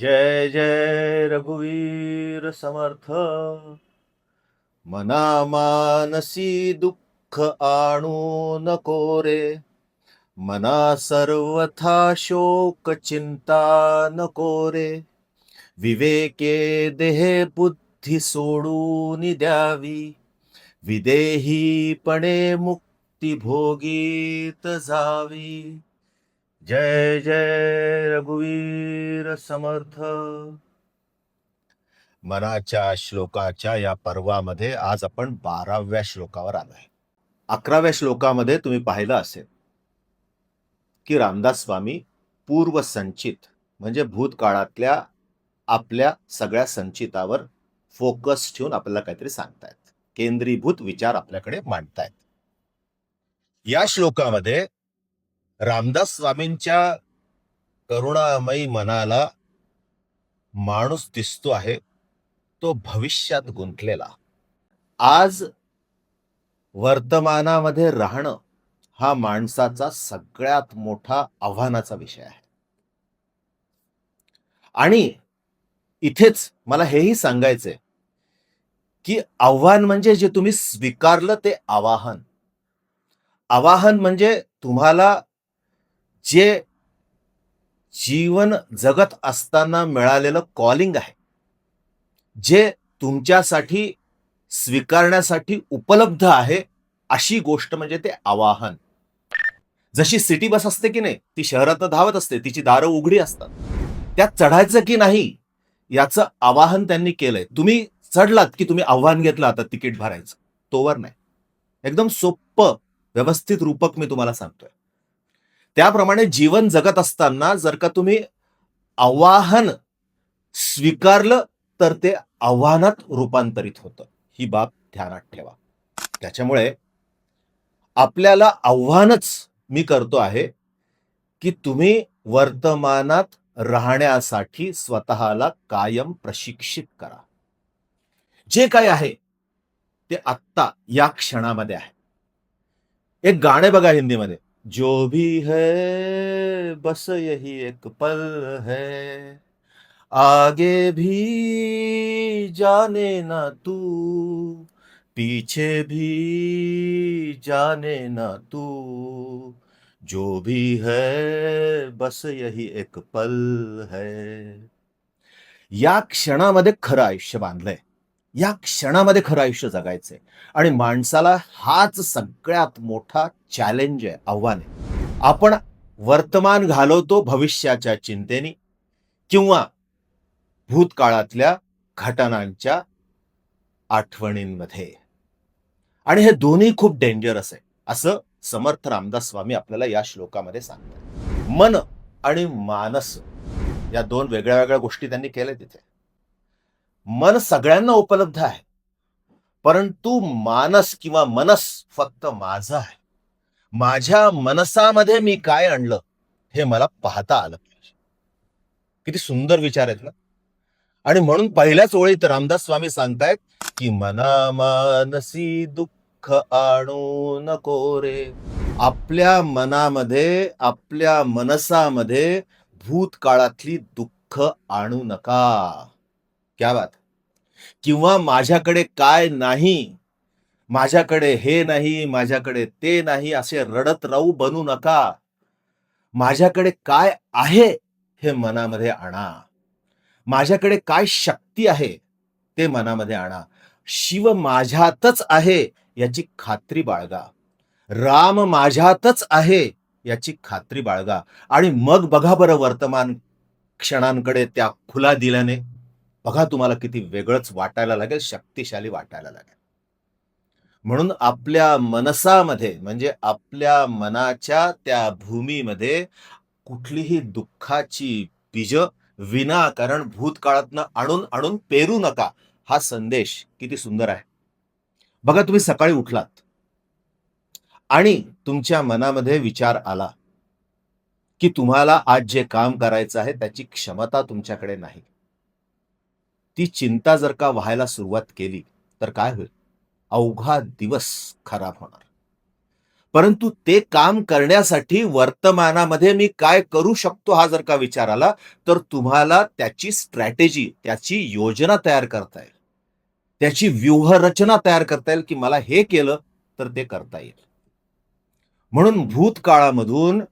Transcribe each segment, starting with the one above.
जय जय रघुवीर समर्थ। मना मानसी दुःख आणू नको रे। मना सर्वथा शोक चिंता नको रे। विवेके देहे बुद्धी सोडून द्यावी। विदेहीपणे मुक्ती भोगीत जावी। जय जय रघुवीर समर्थ. मनाच्या श्लोकाच्या या पर्वामध्ये आज आपण बाराव्या श्लोकावर आलोय. अकराव्या श्लोकामध्ये तुम्ही पाहिलं असेल की रामदास स्वामी पूर्व संचित म्हणजे भूतकाळातल्या आपल्या सगळ्या संचितावर फोकस ठेवून आपल्याला काहीतरी सांगतायत. केंद्रीभूत विचार आपल्याकडे मांडतायत. या श्लोकामध्ये रामदास स्वामींच्या करुणामयी मनाला माणूस दिसतो आहे तो भविष्यात गुंतलेला. आज वर्तमानामध्ये राहणं हा माणसाचा सगळ्यात मोठा आव्हानाचा विषय आहे. आणि इथेच मला हेही सांगायचंय की आव्हान म्हणजे जे तुम्ही स्वीकारलं ते आवाहन. आवाहन म्हणजे तुम्हाला जे जीवन जगत असताना मिळालेलं कॉलिंग आहे जे तुमच्यासाठी स्वीकारण्यासाठी उपलब्ध आहे अशी गोष्ट म्हणजे ते आवाहन. जशी सिटी बस असते की नाही ती शहरात धावत असते तिची दारं उघडी असतात. त्यात चढायचं की नाही याचं आवाहन त्यांनी केलंय. तुम्ही चढलात की तुम्ही आव्हान घेतलं आता तिकीट भरायचं. तोवर नाही. एकदम सोपं व्यवस्थित रूपक मी तुम्हाला सांगतोय. त्याप्रमाणे जीवन जगत असताना जर का तुम्ही आवाहन स्वीकारलं तर ते आव्हानात रूपांतरित होतं. ही बाब ध्यानात ठेवा. त्याच्यामुळे आपल्याला आव्हानच मी करतो आहे की तुम्ही वर्तमानात राहण्यासाठी स्वतःला कायम प्रशिक्षित करा. जे काय आहे ते आत्ता या क्षणामध्ये आहे. एक गाणे बघा हिंदीमध्ये. जो भी है बस यही एक पल है। आगे भी जाने ना तू पीछे भी जाने ना तू। जो भी है बस यही एक पल है। या क्षणामध्ये खरं आयुष्य बांधलंय. या क्षणामध्ये खरं आयुष्य जगायचंय. आणि माणसाला हाच सगळ्यात मोठा चॅलेंज आहे आव्हान आहे. आपण वर्तमान घालवतो भविष्याच्या चिंतेने किंवा भूतकाळातल्या घटनांच्या आठवणींमध्ये. आणि हे दोन्ही खूप डेंजरस आहे असं समर्थ रामदास स्वामी आपल्याला या श्लोकामध्ये सांगतात. मन आणि मानस या दोन वेगळ्या वेगळ्या गोष्टी त्यांनी केल्या तिथे. मन सगळ्यांना उपलब्ध आहे. परंतु मानस किंवा मनस फक्त माझं आहे. माझ्या मनसामध्ये मी काय आणलं हे मला पाहता आलं पाहिजे. किती सुंदर विचार आहेत ना. आणि म्हणून पहिल्याच ओळीत रामदास स्वामी सांगतायत की मना मानसी दुःख आणू नको रे. आपल्या मनामध्ये आपल्या मनसामध्ये भूतकाळातली दुःख आणू नका. क्या बात किंवा माझ्याकडे काय नाही माझ्याकडे हे नाही माझ्याकडे ते नाही असे रडत राहू बनू नका. माझ्याकडे काय आहे हे मनामध्ये आणा. माझ्याकडे काय शक्ती आहे ते मनामध्ये आणा. शिव माझ्यातच आहे याची खात्री बाळगा. राम माझ्यातच आहे याची खात्री बाळगा. आणि मग बघा बरं वर्तमान क्षणांकडे त्या खुला दिल्याने. बघा तुम्हाला किती वेगळंच वाटायला लागेल शक्तिशाली वाटायला लागेल. म्हणून आपल्या मनसामध्ये म्हणजे आपल्या मनाच्या त्या भूमीमध्ये कुठलीही दुःखाची बीज विनाकारण भूतकाळातनं आणून आणून पेरू नका. हा संदेश किती सुंदर आहे. बघा तुम्ही सकाळी उठलात आणि तुमच्या मनामध्ये विचार आला की तुम्हाला आज जे काम करायचं आहे त्याची क्षमता तुमच्याकडे नाही. ती चिंता जर का व्हायला सुरुवात केली तर काय होईल? अवघा दिवस खराब होणार. परंतु ते काम करण्यासाठी वर्तमानामध्ये मी काय करू शकतो हा जर का विचार आला तर तुम्हाला त्याची स्ट्रॅटेजी त्याची योजना तयार करता येईल. त्याची व्यूहरचना तयार करता येईल की मला हे केलं तर ते करता येईल. म्हणून भूतकाळामधून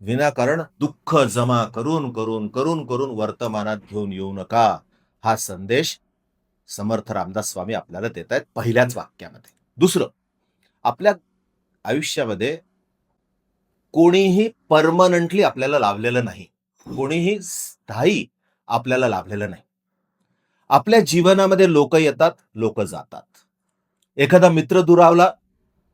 विनाकारण दुःख जमा करून करून करून करून वर्तमानात घेऊन येऊ नका. हा संदेश समर्थ रामदास स्वामी आपल्याला देत आहेत पहिल्याच वाक्यामध्ये. दुसरं आपल्या आयुष्यामध्ये कोणीही परमनंटली आपल्याला लाभलेलं नाही. कोणीही स्थायी आपल्याला लाभलेलं नाही. आपल्या जीवनामध्ये लोक येतात लोक जातात. एखादा मित्र दुरावला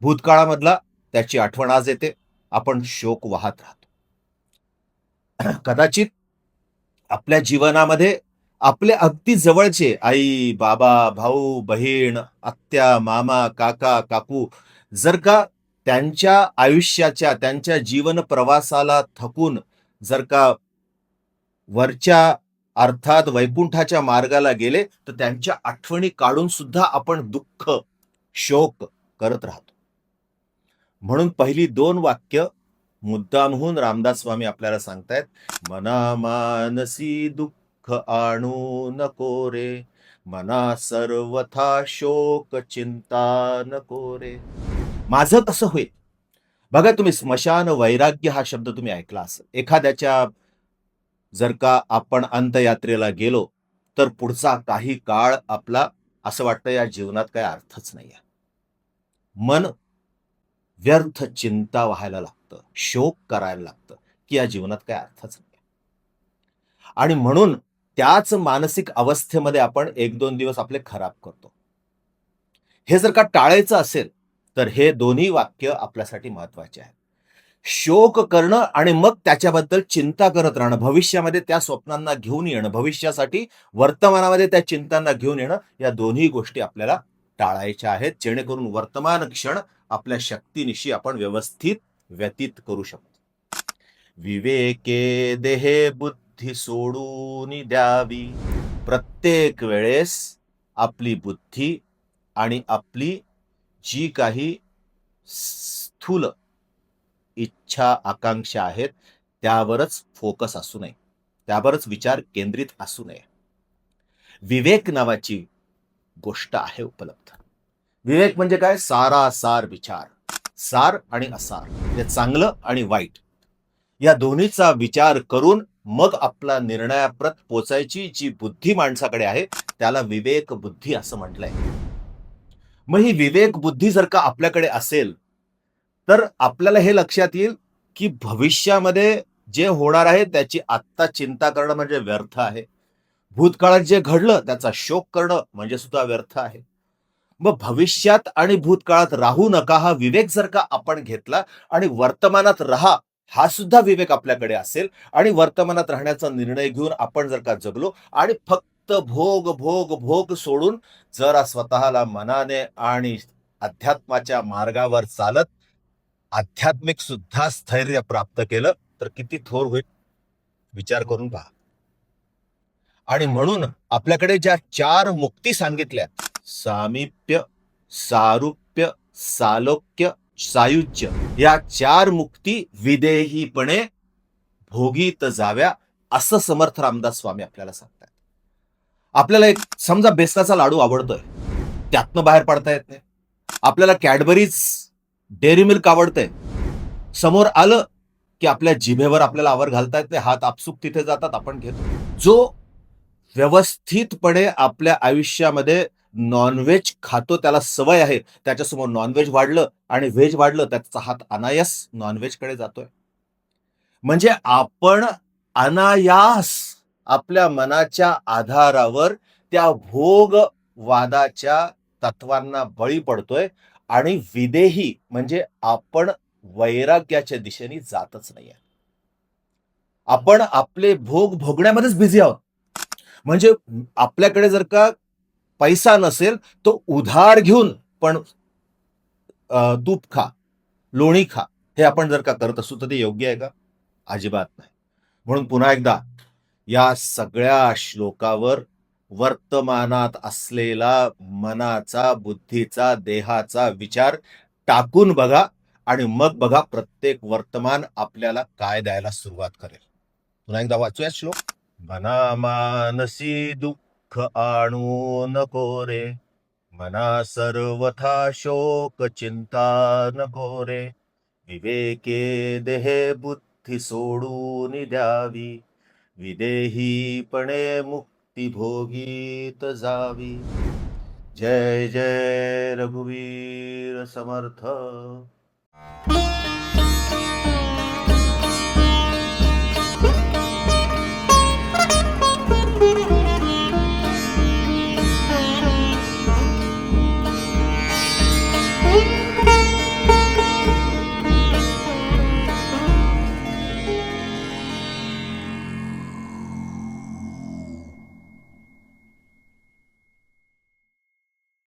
भूतकाळामधला त्याची आठवण आज येते. आपण शोक वाहत राहतो. कदाचित आपल्या जीवनामध्ये आपले अगदी जवळचे आई बाबा भाऊ बहीण आत्या मामा काका काकू जर का त्यांच्या आयुष्याच्या त्यांच्या जीवन प्रवासाला थकून जर का वरच्या अर्थात वैकुंठाच्या मार्गाला गेले तर त्यांच्या आठवणी काढून सुद्धा आपण दुःख शोक करत राहतो. म्हणून पहिली दोन वाक्य मुद्दामहून रामदास स्वामी आपल्याला सांगतायत मना मानसी दुःख आणू नको रे. मना सर्वथा शोक चिंता नको रे. माझं कसं होईल? बघा तुम्ही स्मशान वैराग्य हा शब्द तुम्ही ऐकला असेल. एखाद्याच्या जर का आपण अंतयात्रेला गेलो तर पुढचा काही काळ आपला असं वाटतं या जीवनात काही अर्थच नाही मन व्यर्थ चिंता व्हायला लागतं शोक करायला लागतं की या जीवनात काही अर्थच नाही आणि म्हणून त्याच मानसिक अवस्थेमध्ये आपण एक दोन दिवस आपले खराब करतो. हे जर का टाळायचं असेल तर हे दोन्ही वाक्य आपल्यासाठी महत्त्वाचे आहे शोक करणं आणि मग त्याच्याबद्दल चिंता करत राहणं भविष्यामध्ये त्या स्वप्नांना घेऊन येणं भविष्यासाठी वर्तमानामध्ये त्या चिंतांना घेऊन येणं या दोन्ही गोष्टी आपल्याला टाळायच्या आहेत. जेणेकरून वर्तमान क्षण आपल्या शक्तीनिशी आपण व्यवस्थित व्यतीत करू शकतो विवेके देहे बुद्ध बुद्धी सोडून द्यावी. प्रत्येक वेळेस आपली बुद्धी आणि आपली जी काही स्थूल इच्छा आकांक्षा आहेत त्यावरच फोकस असू नये. त्यावरच विचार केंद्रित असू नये. विवेक नावाची गोष्ट आहे उपलब्ध. विवेक म्हणजे काय? सारा सार विचार. सार आणि असार. म्हणजे चांगलं आणि वाईट. या दोन्हीचा विचार करून मग आपला निर्णयाप्रत पोचायची जी बुद्धी माणसाकडे आहे त्याला विवेक बुद्धी असं म्हटलंय. मग ही विवेक बुद्धी जर का आपल्याकडे असेल तर आपल्याला हे लक्षात येईल की भविष्यामध्ये जे होणार आहे त्याची आत्ता चिंता करणं म्हणजे व्यर्थ आहे. भूतकाळात जे घडलं त्याचा शोक करणं म्हणजे सुद्धा व्यर्थ आहे. मग भविष्यात आणि भूतकाळात राहू नका हा विवेक जर का आपण घेतला आणि वर्तमानात राहा हा सुद्धा विवेक आपल्याकडे असेल. आणि वर्तमानात राहण्याचा निर्णय घेऊन आपण जर का जगलो आणि फक्त भोग भोग भोग सोडून जरा स्वतःला मनाने आणि अध्यात्माच्या मार्गावर चालत आध्यात्मिक सुद्धा स्थैर्य प्राप्त केलं तर किती थोर होईल? विचार करून पहा. आणि म्हणून आपल्याकडे ज्या चार मुक्ती सांगितल्या सामीप्य सारुप्य सालोक्य सायुज्य. या चार मुक्ती विदेहीपणे भोगीत जाव्या असं समर्थ रामदास स्वामी आपल्याला सांगतात आपल्याला एक समजा बेसनाचा लाडू आवडतोय त्यातनं बाहेर पडता येत नाही. आपल्याला कॅडबरीज डेअरी मिल्क आवडतंय. समोर आलं की आपल्या जिभेवर आपल्याला आवर घालता येत नाही हात आपसूक तिथे जातात आपण घेतो. जो व्यवस्थितपणे आपल्या आयुष्यामध्ये नॉनव्हेज खातो त्याला सवय आहे. त्याच्यासमोर नॉनव्हेज वाढलं आणि व्हेज वाढलं त्याचा हात अनायास नॉनव्हेजकडे जातोय. म्हणजे आपण अनायास आपल्या मनाच्या आधारावर त्या भोगवादाच्या तत्वांना बळी पडतोय आणि विदेही म्हणजे आपण वैराग्याच्या दिशेने जातच नाहीये. आपण आपले भोग भोगण्यामध्येच बिझी आहोत. म्हणजे आपल्याकडे जर का पैसा नसेल तो उधार घेऊन पण दूप खा लोणी खा. हे आपण जर का करत असू तर ते योग्य आहे का? अजिबात नाही. म्हणून पुन्हा एकदा या सगळ्या श्लोकावर वर्तमानात असलेला मनाचा बुद्धीचा देहाचा विचार टाकून बघा आणि मग बघा प्रत्येक वर्तमान आपल्याला काय द्यायला सुरुवात करेल. पुन्हा एकदा वाचूया श्लोक. मना मानसी दुःख आणू नको रे. मना सर्वथा शोक चिंता नको रे. विवेके देहे बुद्धी सोडून द्यावी. विदेहीपणे मुक्ती भोगीत जावी. जय जय रघुवीर समर्थ.